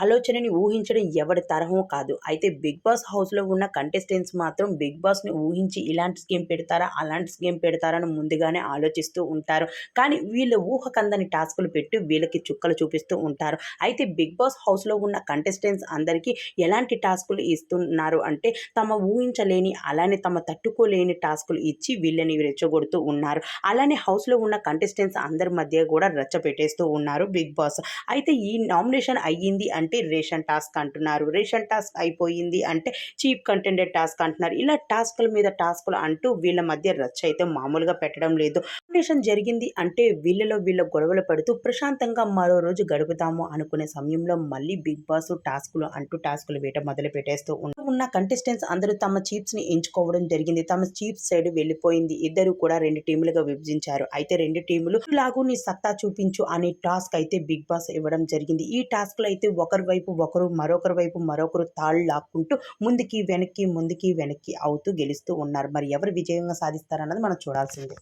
ఆలోచనని ఊహించడం ఎవరి తరహం కాదు. అయితే బిగ్ బాస్ హౌస్లో ఉన్న కంటెస్టెంట్స్ మాత్రం బిగ్ బాస్ని ఊహించి ఇలాంటి స్కీమ్ పెడతారా అలాంటి స్కీమ్ పెడతారని ముందుగానే ఆలోచిస్తూ ఉంటారు. కానీ వీళ్ళ ఊహకందని టాస్కులు పెట్టి వీళ్ళకి చుక్కలు చూపిస్తూ ఉంటారు. అయితే బిగ్ బాస్ హౌస్లో ఉన్న కంటెస్టెంట్స్ అందరికీ ఎలాంటి టాస్కులు ఇస్తున్నారు అంటే తమ ఊహించలేని అలానే తమ తట్టుకోలేని టాస్కులు ఇచ్చి వీళ్ళని రెచ్చగొడుతూ ఉన్నారు. అలానే హౌస్లో ఉన్న కంటెస్టెంట్స్ అందరి మధ్య కూడా రెచ్చపెట్టేస్తూ ఉన్నారు బిగ్ బాస్. అయితే ఈ నామినేషన్ అయ్యింది అంటే రేషన్ టాస్క్ అంటున్నారు. రేషన్ టాస్క్ అయిపోయింది అంటే చీప్ కంటెండెడ్ టాస్క్ అంటున్నారు. ఇలా టాస్కుల మీద టాస్కులు అంటూ వీళ్ళ మధ్య రచ్చ అయితే మామూలుగా పెట్టడం లేదు. నామినేషన్ జరిగింది అంటే వీళ్ళలో వీళ్ళ గొడవలు పడుతూ ప్రశాంతంగా మరో రోజు గడుపుతాము అనుకునే సమయంలో మళ్ళీ బిగ్ బాస్ టాస్కులు అంటూ టాస్కులు వేట మొదలు పెట్టేస్తూ ఉన్న కంటెస్టెంట్స్ అందరూ తమ చీప్స్ని ఎంచుకోవడం జరిగింది. తమ చీప్స్ సైడ్ వెళ్ళిపోయింది. ఇద్దరు కూడా రెండు టీములుగా విభజించారు. అయితే రెండు టీములు లాగు నీ సత్తా చూపించు అనే టాస్క్ అయితే బిగ్ బాస్ ఇవ్వడం జరిగింది. ఈ టాస్క్లో అయితే ఒకరి వైపు ఒకరు మరొకరి వైపు మరొకరు తాళ్ళు లాక్కుంటూ ముందుకి వెనక్కి ముందుకి వెనక్కి అవుతూ గెలుస్తూ ఉన్నారు. మరి ఎవరు విజయంగా సాధిస్తారన్నది మనం చూడాల్సిందే.